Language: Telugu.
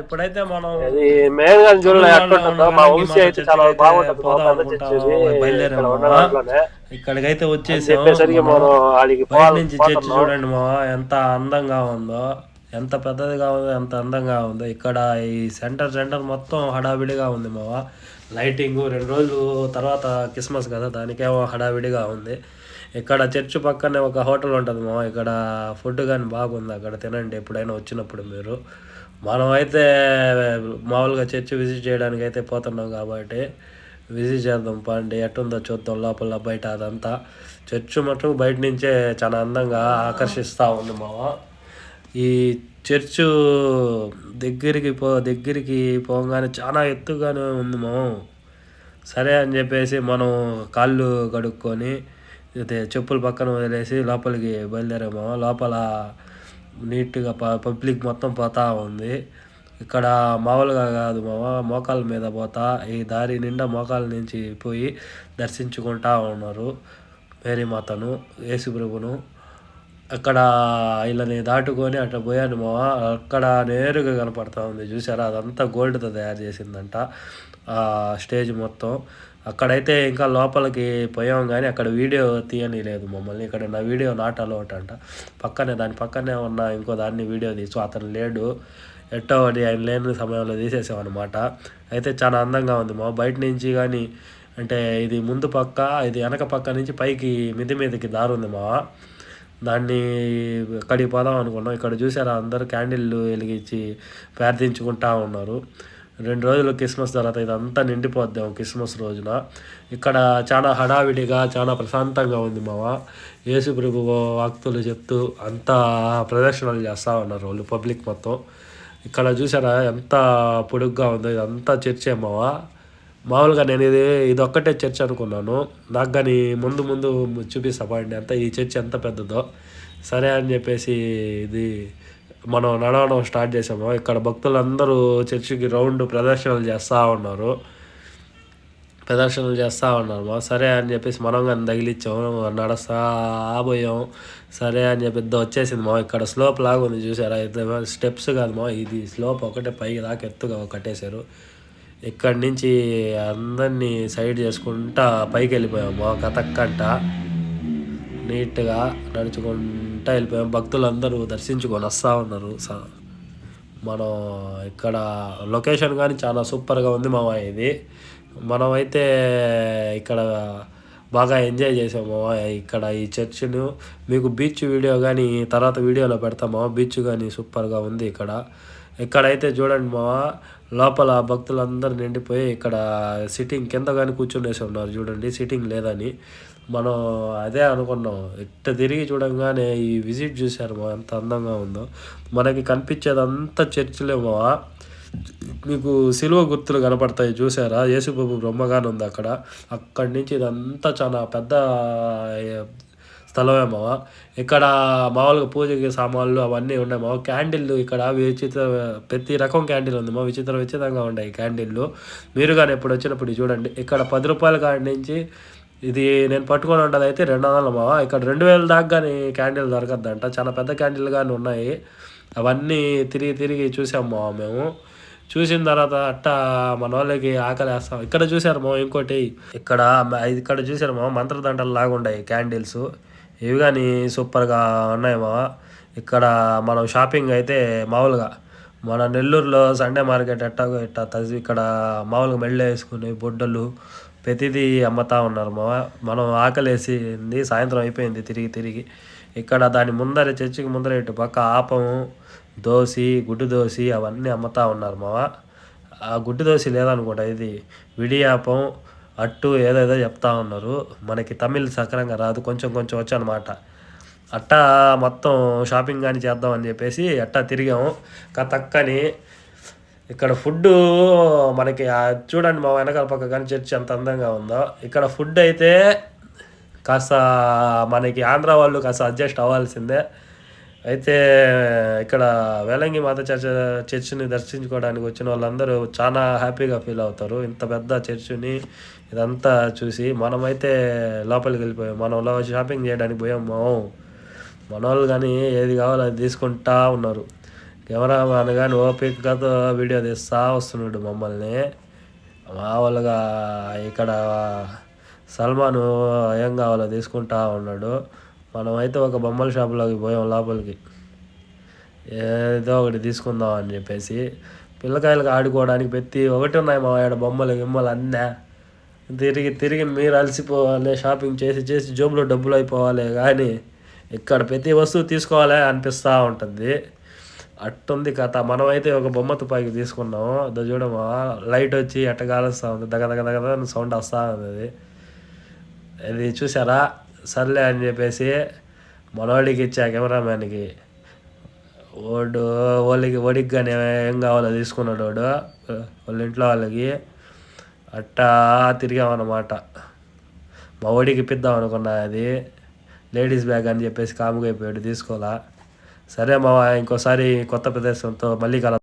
ఇప్పుడైతే మనం ఉన్న మా వంశీ అయితే చాలా బాగుంటుంది. ఇక్కడికైతే అని వచ్చేసాం చెప్పేసరికి మనం నుంచి చర్చి. చూడండి మా ఎంత అందంగా ఉందో ఎంత పెద్దదిగా ఉందో ఎంత అందంగా ఉందో. ఇక్కడ ఈ సెంటర్ సెంటర్ మొత్తం హడావిడిగా ఉంది మావా లైటింగ్ రెండు రోజులు తర్వాత క్రిస్మస్ కదా దానికేమో హడావిడిగా ఉంది. ఇక్కడ చర్చ్ పక్కనే ఒక హోటల్ ఉంటుంది మావా ఇక్కడ ఫుడ్ కానీ బాగుంది అక్కడ తినండి ఎప్పుడైనా వచ్చినప్పుడు మీరు. మనం అయితే మామూలుగా చర్చ్ విజిట్ చేయడానికి అయితే పోతున్నాం కాబట్టి విజిట్ చేద్దాం పండి ఎట్టుందో చూద్దాం లోపల బయట అదంతా. చర్చ్ మటుకు బయట నుంచే చాలా అందంగా ఆకర్షిస్తూ ఉంది మావ. ఈ చర్చు దగ్గరికి పో దగ్గరికి పోగానే చాలా ఎత్తుగానే ఉంది మనం సరే అని చెప్పేసి మనం కాళ్ళు కడుక్కొని అయితే చెప్పులు పక్కన వదిలేసి లోపలికి బయలుదేరాము లోపల నీట్గా ప- పబ్లిక్ మొత్తం పోతా ఉంది. ఇక్కడ మామూలుగా కాదు మామ. మోకాల మీద పోతా ఈ దారి నిండా మోకాల నుంచి పోయి దర్శించుకుంటా ఉన్నారు. మేరీమాతను యేసుప్రభును. అక్కడ వీళ్ళని దాటుకొని అట్లా పోయాను మా అక్కడ నేరుగా కనపడతా ఉంది. చూసారా అదంతా గోల్డ్తో తయారు చేసిందంట ఆ స్టేజ్ మొత్తం. అక్కడైతే ఇంకా లోపలికి పోయాం కానీ అక్కడ వీడియో తీయని లేదు మమ్మల్ని. ఇక్కడ నా వీడియో నాట్ అలౌట్ అంట. పక్కనే దాని పక్కనే ఉన్న ఇంకో దాన్ని వీడియో తీసు అతను లేడు. ఎట్టో ఒకటి ఆయన లేని సమయంలో తీసేసామన్నమాట అయితే చాలా అందంగా ఉంది మా బయట నుంచి కానీ అంటే ఇది ముందు పక్క ఇది వెనక పక్క నుంచి పైకి మిది మీదకి దారు ఉంది మా దాన్ని అక్కడికి పోదాం అనుకున్నాం. ఇక్కడ చూసారా అందరూ క్యాండిల్ వెలిగించి ప్రార్థించుకుంటా ఉన్నారు. రెండు రోజులు క్రిస్మస్ తర్వాత ఇదంతా నిండిపోద్దాం క్రిస్మస్ రోజున. ఇక్కడ చాలా హడావిడిగా చాలా ప్రశాంతంగా ఉంది మావ యేసు ప్రభు వాక్తులు చెప్తూ అంతా ప్రదర్శనలు చేస్తూ ఉన్నారు వాళ్ళు పబ్లిక్ మొత్తం. ఇక్కడ చూసారా ఎంత పొడుగ్గా ఉందో ఇదంతా చర్చే మావా మామూలుగా నేను ఇది ఇది ఒక్కటే చర్చ్ అనుకున్నాను. నాకు కానీ ముందు ముందు చూపిస్తా పండి అంత ఈ చర్చ్ ఎంత పెద్దదో. సరే అని చెప్పేసి ఇది మనం నడవడం స్టార్ట్ చేసాము. ఇక్కడ భక్తులందరూ చర్చికి రౌండ్ ప్రదర్శనలు చేస్తూ ఉన్నారు. ప్రదర్శనలు చేస్తూ ఉన్నారు సరే అని చెప్పేసి మనం కానీ తగిలిచ్చాము. నడుస్తా పోయాం సరే అని చెప్పి వచ్చేసింది మా ఇక్కడ స్లోప్ లాగా ఉంది చూసారా? స్టెప్స్ కాదు మా ఇది స్లోప్ ఒకటే పైకి దాకా ఎత్తుగా కట్టేశారు. ఇక్కడి నుంచి అందరినీ సైడ్ చేసుకుంటా పైకి వెళ్ళిపోయాము మా కథక్కంట నీట్గా నడుచుకుంటా వెళ్ళిపోయాం. భక్తులందరూ దర్శించుకొని వస్తూ ఉన్నారు. స- మనం ఇక్కడ లొకేషన్ కానీ చాలా సూపర్గా ఉంది మామ ఇది. మనమైతే ఇక్కడ బాగా ఎంజాయ్ చేసాము ఇక్కడ ఈ చర్చిను మీకు బీచ్ వీడియో కానీ తర్వాత వీడియోలో పెడతాము. బీచ్ కానీ సూపర్గా ఉంది ఇక్కడ. ఇక్కడైతే చూడండి మావా లోపల భక్తులందరూ నిండిపోయి ఇక్కడ సిట్టింగ్ కింద కానీ కూర్చునేసి ఉన్నారు చూడండి. సిట్టింగ్ లేదని. మనం అదే అనుకున్నాం. ఇట్ట తిరిగి చూడంగానే ఈ విజిట్ చూశారు మా ఎంత అందంగా ఉందో. మనకి కనిపించేదంతా చర్చిలే మావా. మీకు సిలువ గుర్తులు కనపడతాయి చూసారా యేసుబాబు బ్రహ్మగానే ఉంది అక్కడ. అక్కడి నుంచి ఇదంతా చాలా పెద్ద స్థలమే మావ ఇక్కడ మామూలుగా పూజకి సామాన్లు అవన్నీ ఉన్నాయి. మావ క్యాండిల్లు ఇక్కడ విచిత్ర ప్రతి రకం క్యాండిల్ ఉంది. మా విచిత్ర విచిత్రంగా ఉన్నాయి క్యాండిల్లు. మీరు కానీ ఎప్పుడు వచ్చినప్పుడు చూడండి. ఇక్కడ పది రూపాయల కాడి నుంచి ఇది నేను పట్టుకొని ఉండదు అయితే రెండు వందలు మావ. ఇక్కడ రెండు వేల దాకా కానీ క్యాండిల్ దొరకద్దంట. చాలా పెద్ద క్యాండిల్ కానీ ఉన్నాయి. అవన్నీ తిరిగి తిరిగి చూసాం మావ మేము. చూసిన తర్వాత అట్ట మన వాళ్ళకి ఆకలి వేస్తాం ఇక్కడ చూసారు మా ఇంకోటి. ఇక్కడ ఇక్కడ చూసారు మా మంత్రదండలు లాగా ఉన్నాయి క్యాండిల్స్. ఇవి కానీ సూపర్గా ఉన్నాయి మా. ఇక్కడ మనం షాపింగ్ అయితే మామూలుగా మన నెల్లూరులో సండే మార్కెట్ ఎట్టాగో ఇట్టా ఇక్కడ మామూలుగా మెళ్ళ వేసుకుని బుడ్డలు ప్రతిదీ అమ్ముతా ఉన్నారు మా. మనం ఆకలేసింది సాయంత్రం అయిపోయింది తిరిగి తిరిగి. ఇక్కడ దాని ముందర చర్చికి ముందర ఇటు పక్క ఆపము దోసి గుడ్డు దోసి అవన్నీ అమ్ముతా ఉన్నారు మావ. ఆ గుడ్డు దోశ లేదనుకుంటా ఇది విడియాపం అట్టు ఏదేదో చెప్తా ఉన్నారు. మనకి తమిళ్ సక్రంగా రాదు కొంచెం కొంచెం వచ్చు అనమాట అట్టా మొత్తం షాపింగ్ కానీ చేద్దామని చెప్పేసి అట్టా తిరిగాము. కతక్కని ఇక్కడ ఫుడ్ మనకి చూడండి మా వెనకాల పక్క కానీ చర్చి ఎంత అందంగా ఉందో. ఇక్కడ ఫుడ్ అయితే కాస్త మనకి ఆంధ్ర వాళ్ళు కాస్త అడ్జస్ట్ అవ్వాల్సిందే. అయితే ఇక్కడ వేలంగి మాత చర్చ చర్చిని దర్శించుకోవడానికి వచ్చిన వాళ్ళందరూ చాలా హ్యాపీగా ఫీల్ అవుతారు. ఇంత పెద్ద చర్చిని ఇదంతా చూసి మనమైతే లోపలికి వెళ్ళిపోయాం. మనం షాపింగ్ చేయడానికి పోయాం. మన వాళ్ళు కానీ ఏది కావాలో అది తీసుకుంటా ఉన్నారు. కెమెరామాన్ కానీ ఓపికతో వీడియో తీస్తా వస్తున్నాడు మమ్మల్ని. మామూలుగా ఇక్కడ సల్మాన్ ఏం కావాలో తీసుకుంటా ఉన్నాడు. మనమైతే ఒక బొమ్మల షాపులోకి పోయాం లోపలికి. ఏదో ఒకటి తీసుకుందాం అని చెప్పేసి పిల్లకాయలకు ఆడుకోవడానికి ప్రతి ఒకటి ఉన్నాయి మా ఆడ బొమ్మలు గిమ్మలు అన్నా. తిరిగి తిరిగి మీరు అలసిపోవాలి షాపింగ్ చేసి చేసి జోబులో డబ్బులు అయిపోవాలి కానీ ఇక్కడ ప్రతి వస్తువు తీసుకోవాలి అనిపిస్తూ ఉంటుంది. అట్టుంది కథ. మనమైతే ఒక బొమ్మ తుపాకి తీసుకున్నాము అదో చూడమా లైట్ వచ్చి ఎట్ట కాలుస్తూ ఉంది. దగ దగ దగ సౌండ్ వస్తూ ఉంది అది చూసారా సర్లే అని చెప్పేసి మనవాడికి ఇచ్చా కెమెరామ్యాన్కి. ఓడు వాళ్ళకి వాడికి కానీ ఏం కావాలో తీసుకున్నాడు వాడు. వాళ్ళ ఇంట్లో వాళ్ళకి. అట్టా తిరిగామన్నమాట. మా ఓడికి ఇప్పిద్దాం అనుకున్నా అది. లేడీస్ బ్యాగ్ అని చెప్పేసి కాముగా అయిపోయాడు తీసుకోవాలా. సరే మా ఇంకోసారి కొత్త ప్రదేశంతో మళ్ళీ కల